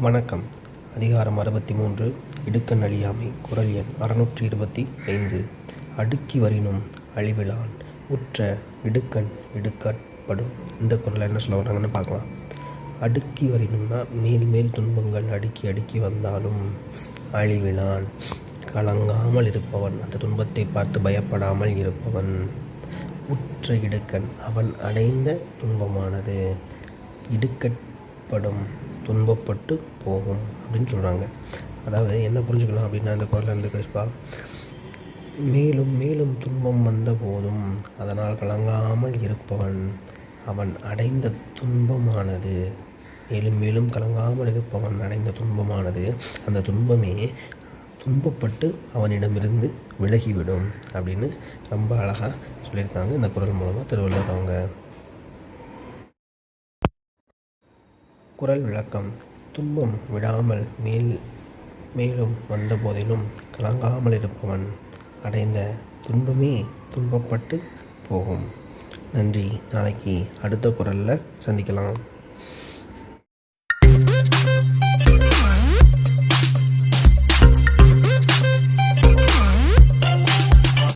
வணக்கம். அதிகாரம் அறுபத்தி மூன்று இடுக்கண் அழியாமை குரல் எண் அறுநூற்றி இருபத்தி ஐந்து. அடுக்கி வரினும் அழிவிலான் உற்ற இடுக்கண் இடுக்கட்படும். இந்த குரலை என்ன சொல்ல வர்றாங்கன்னு பார்க்கலாம். அடுக்கி வரினும்னா மேல் மேல் துன்பங்கள் அடுக்கி அடுக்கி வந்தாலும் அழிவிலான். கலங்காமல் இருப்பவன் அந்த துன்பத்தை பார்த்து பயப்படாமல் இருப்பவன். உற்ற இடுக்கண் அவன் அடைந்த துன்பமானது. இடுக்கட்படும். துன்பப்பட்டு போகும் அப்படின்னு சொல்கிறாங்க அதாவது என்ன புரிஞ்சுக்கலாம் அப்படின்னா அந்த குரலில் இருந்து கிறிஸ்பா மேலும் மேலும் துன்பம் வந்த போதும் அதனால் கலங்காமல் இருப்பவன் அவன் அடைந்த துன்பமானது மேலும் மேலும் கலங்காமல் இருப்பவன் அடைந்த துன்பமானது அந்த துன்பமே துன்பப்பட்டு அவனிடமிருந்து விலகிவிடும் அப்படின்னு ரொம்ப அழகாக சொல்லியிருக்காங்க இந்த குரல் மூலமாக திருவள்ளுவர் அவங்க. குரல் விளக்கம். துன்பம் விடாமல் மேல் மேலும் வந்த போதிலும் கலங்காமல் இருப்பவன். அடைந்த துன்பமே துன்பப்பட்டு போகும். நன்றி. நாளைக்கு அடுத்த குரலில் சந்திக்கலாம்.